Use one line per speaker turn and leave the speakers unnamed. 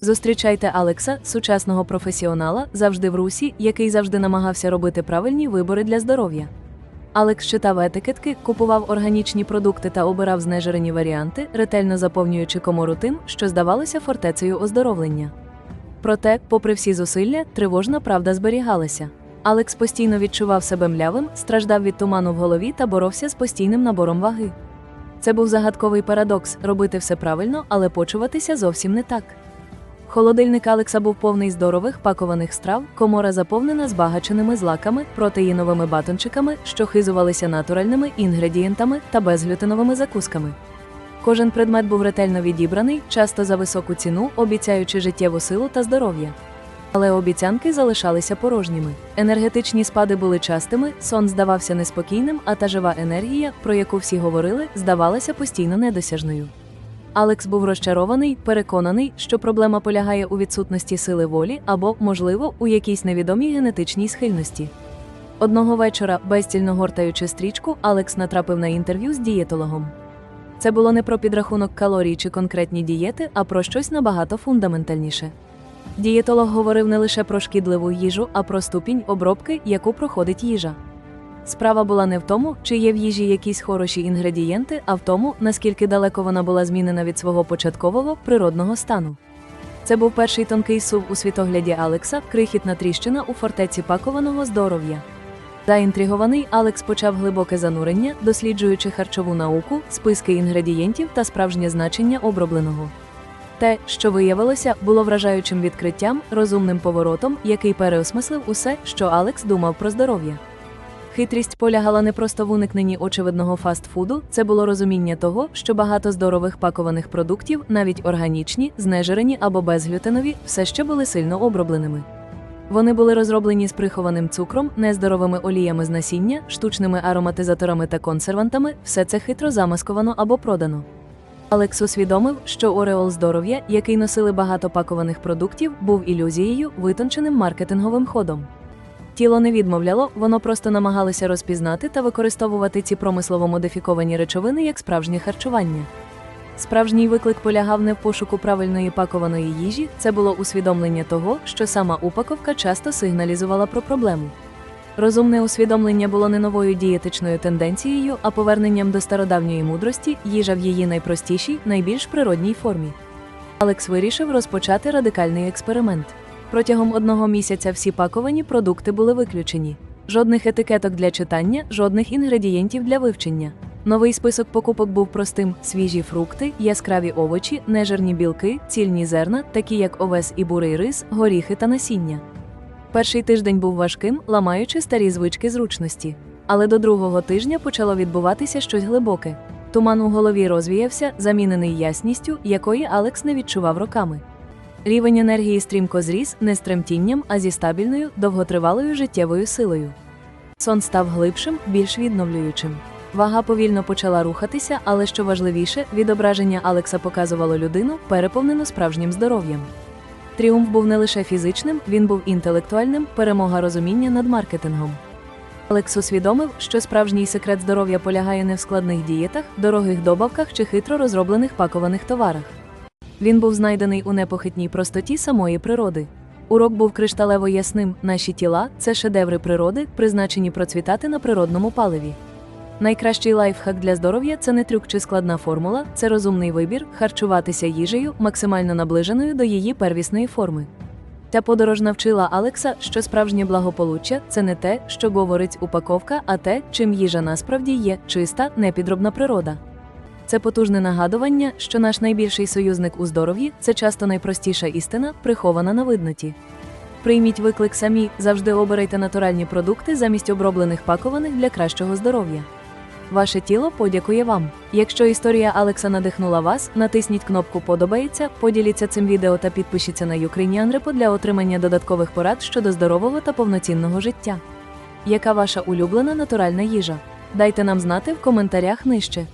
Зустрічайте Алекса, сучасного професіонала, завжди в русі, який завжди намагався робити правильні вибори для здоров'я. Алекс читав етикетки, купував органічні продукти та обирав знежирені варіанти, ретельно заповнюючи комору тим, що здавалося фортецею оздоровлення. Проте, попри всі зусилля, тривожна правда зберігалася. Алекс постійно відчував себе млявим, страждав від туману в голові та боровся з постійним набором ваги. Це був загадковий парадокс робити все правильно, але почуватися зовсім не так. Холодильник Алекса був повний здорових пакованих страв, комора заповнена збагаченими злаками, протеїновими батончиками, що хизувалися натуральними інгредієнтами та безглютеновими закусками. Кожен предмет був ретельно відібраний, часто за високу ціну, обіцяючи життєву силу та здоров'я. Але обіцянки залишалися порожніми. Енергетичні спади були частими, сон здавався неспокійним, а та жива енергія, про яку всі говорили, здавалася постійно недосяжною. Алекс був розчарований, переконаний, що проблема полягає у відсутності сили волі або, можливо, у якійсь невідомій генетичній схильності. Одного вечора, безцільно гортаючи стрічку, Алекс натрапив на інтерв'ю з дієтологом. Це було не про підрахунок калорій чи конкретні дієти, а про щось набагато фундаментальніше. Дієтолог говорив не лише про шкідливу їжу, а про ступінь обробки, яку проходить їжа. Справа була не в тому, чи є в їжі якісь хороші інгредієнти, а в тому, наскільки далеко вона була змінена від свого початкового природного стану. Це був перший тонкий сув у світогляді Алекса, крихітна тріщина у фортеці пакованого здоров'я. Заінтригований Алекс почав глибоке занурення, досліджуючи харчову науку, списки інгредієнтів та справжнє значення обробленого. Те, що виявилося, було вражаючим відкриттям, розумним поворотом, який переосмислив усе, що Алекс думав про здоров'я. Хитрість полягала не просто в уникненні очевидного фастфуду, це було розуміння того, що багато здорових пакованих продуктів, навіть органічні, знежирені або безглютенові, все ще були сильно обробленими. Вони були розроблені з прихованим цукром, нездоровими оліями з насіння, штучними ароматизаторами та консервантами, все це хитро замасковано або продано. Алекс усвідомив, що Ореол здоров'я, який носили багато пакованих продуктів, був ілюзією, витонченим маркетинговим ходом. Тіло не відмовляло, воно просто намагалося розпізнати та використовувати ці промислово модифіковані речовини як справжнє харчування. Справжній виклик полягав не в пошуку правильної пакованої їжі, це було усвідомлення того, що сама упаковка часто сигналізувала про проблему. Розумне усвідомлення було не новою дієтичною тенденцією, а поверненням до стародавньої мудрості, їжа в її найпростішій, найбільш природній формі. Алекс вирішив розпочати радикальний експеримент. Протягом одного місяця всі паковані продукти були виключені. Жодних етикеток для читання, жодних інгредієнтів для вивчення. Новий список покупок був простим: свіжі фрукти, яскраві овочі, нежирні білки, цільні зерна, такі як овес і бурий рис, горіхи та насіння. Перший тиждень був важким, ламаючи старі звички зручності. Але до другого тижня почало відбуватися щось глибоке. Туман у голові розвіявся, замінений ясністю, якої Алекс не відчував роками. Рівень енергії стрімко зріс не з тремтінням, а зі стабільною, довготривалою життєвою силою. Сон став глибшим, більш відновлюючим. Вага повільно почала рухатися, але що важливіше, відображення Алекса показувало людину, переповнену справжнім здоров'ям. Тріумф був не лише фізичним, він був інтелектуальним, перемога розуміння над маркетингом. Алекс усвідомив, що справжній секрет здоров'я полягає не в складних дієтах, дорогих добавках чи хитро розроблених пакованих товарах. Він був знайдений у непохитній простоті самої природи. Урок був кришталево ясним: наші тіла це шедеври природи, призначені процвітати на природному паливі. Найкращий лайфхак для здоров'я це не трюк чи складна формула, це розумний вибір харчуватися їжею, максимально наближеною до її первісної форми. Ця подорож навчила Алекса, що справжнє благополуччя це не те, що говорить упаковка, а те, чим їжа насправді є чиста, непідробна природа. Це потужне нагадування, що наш найбільший союзник у здоров'ї це часто найпростіша істина, прихована на видноті. Прийміть виклик самі, завжди обирайте натуральні продукти замість оброблених пакованих для кращого здоров'я. Ваше тіло подякує вам. Якщо історія Алекса надихнула вас, натисніть кнопку Подобається, поділіться цим відео та підпишіться на Ukrainian Repo для отримання додаткових порад щодо здорового та повноцінного життя. Яка ваша улюблена натуральна їжа? Дайте нам знати в коментарях нижче.